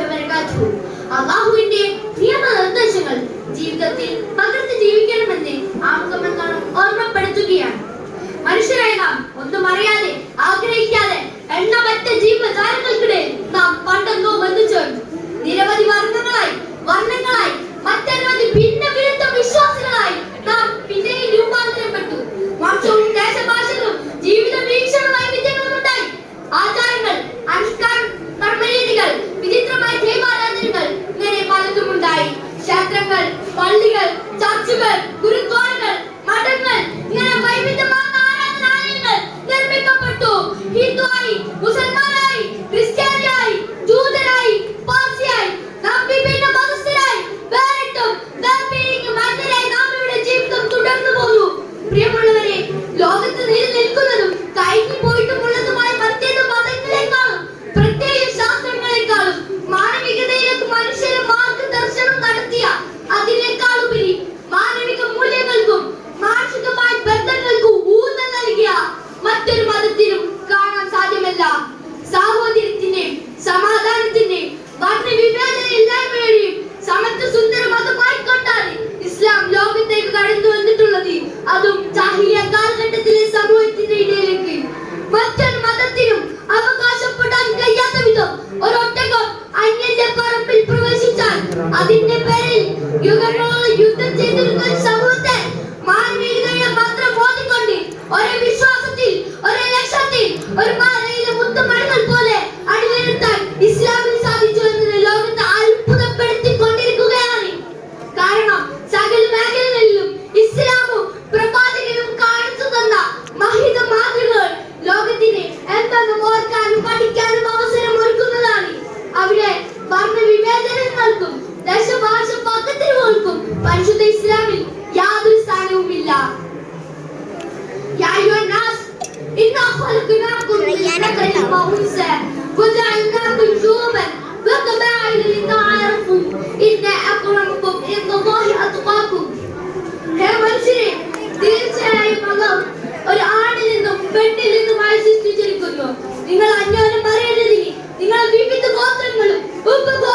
വബർക്കാത്തു അള്ളാഹുവിന്റെ പ്രിയമായ ter uma والكناب بالذكر وأنثى وجعلناكم شعوبا وقبائل لتعارفوا إن أكرمكم عند الله أتقاكم ഹേ മനുഷ്യരെ തീർച്ചയായും മകം ഒരു ആണിൽ നിന്നും പെണ്ണിൽ നിന്നുമായി സൃഷ്ടിച്ചിരിക്കുന്നു നിങ്ങൾ അന്യോന്യം പറയേണ്ടതിന് നിങ്ങൾ വിവിധ ഗോത്രങ്ങളും ഉപഗോ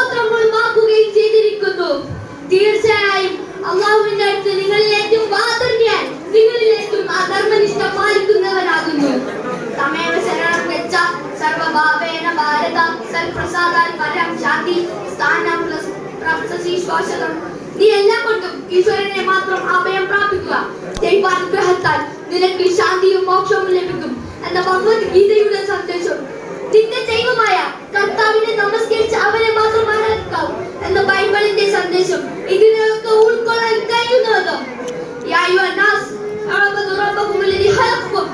തൽപ്രസാദാൽ പരം ശാന്തി സ്ഥാനം പ്ലസ് സശീശ്വാസനം നീ എല്ലാം കൊണ്ടും ഈശ്വരനെ മാത്രം അഭയം പ്രാപിക്കുക. ദൈവാനുഗ്രഹത്താൽ നിനക്ക് ശാന്തിയും മോക്ഷവും ലഭിക്കും എന്ന ഭഗവത് ഗീതയുടെ സന്ദേശം. നിന്റെ ദൈവമായ കർത്താവിനെ നമസ്കരിച്ച് അവനെ മാത്രം ആരാധിക്കാവൂ എന്ന ബൈബിളിന്റെ സന്ദേശം ഇതിനൊക്കെ ഉൾക്കൊള്ളാൻ കഴിയുന്നതോ يا أيها الناس اعبدوا ربكم الذي خلقكم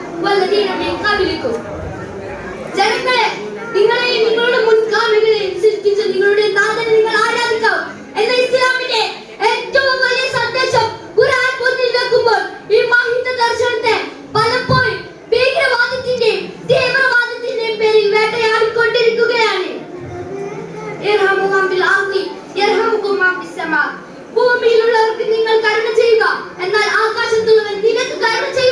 ഫിൽ അർദി യർഹമുകും മാ ഫിസ് സമാ ഭൂമിയിലുള്ളവർക്ക് നിങ്ങൾ കരുണ ചെയ്യുക. എന്നാൽ ആകാശത്തുള്ളവൻ നിനക്ക് കരുണ ചെയ്യുക